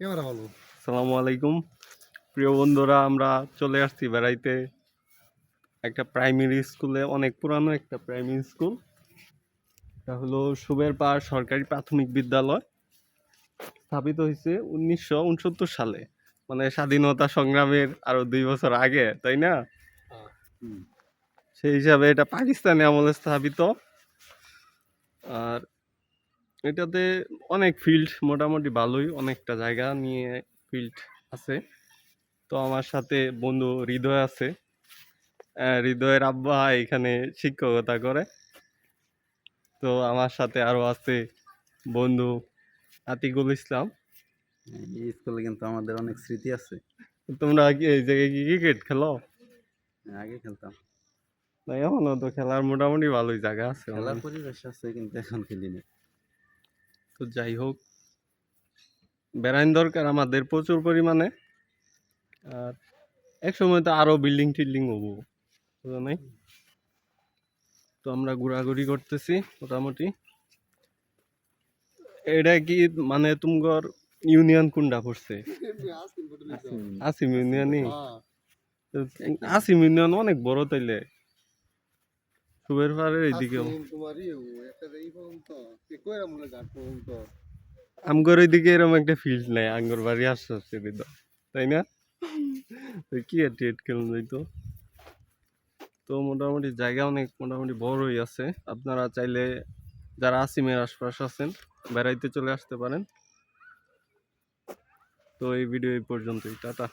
Camera ভালো। সালামু আলাইকুম। প্রিয় বন্ধুরা আমরা চলে আসছি বেড়াইতে। একটা প্রাইমারি স্কুলে অনেক পুরানো একটা প্রাইমারি স্কুল এটা হলো সুবের পাড় সরকারি প্রাথমিক বিদ্যালয়। স্থাপিত হয়েছে উনিশশো উনসত্তর সালে। মানে স্বাধীনতা সংগ্রামের আরও দুই বছর আগে তাই না? সেই হিসাবে এটা পাকিস্তানি আমলে স্থাপিত। আর এটাতে অনেক ফিল্ড মোটামুটি ভালোই অনেকটা জায়গা নিয়ে ফিল্ড আছে। তো আমার সাথে বন্ধু হৃদয় আছে। হৃদয়ের আব্বা এখানে শিক্ষকতা করে। তো আমার সাথে আরও আছে বন্ধু আতিকুল ইসলাম। এই স্কুলে কিন্তু আমাদের অনেক স্মৃতি আছে। তোমরা কি এই জায়গায় কি ক্রিকেট খেলো? আগে খেলতাম। এখনও তো খেলার মোটামুটি ভালোই জায়গা আছে খেলার পরিবেশ আছে কিন্তু এখন খেলি না তো যাই হোক বেড়াইন দরকার আমাদের প্রচুর পরিমাণে। আর এক সময় তো আরও বিল্ডিং টিল্ডিং হব বুঝো নাই? তো আমরা ঘোরাঘুরি করতেছি মোটামুটি। এটা কি মানে তুমগর ইউনিয়ন কোনটা পড়ছে? আসিম ইউনিয়নই? আসিম ইউনিয়ন অনেক বড় তাইলে। সুবের পাড়ের এইদিকে আমগর ওইদিকে এরকম একটা ফিল্ড নাই আঙ্গর বাড়ি আসছে তো তাই না? তো কি আর টেট খেলুন যাইতো তো মোটামুটি জায়গা অনেক মোটামুটি বড়ই আছে। আপনারা চাইলে যারা আসিমের আশপাশ আছেন বেড়াইতে চলে আসতে পারেন। তো এই ভিডিও এই পর্যন্তই টাটা।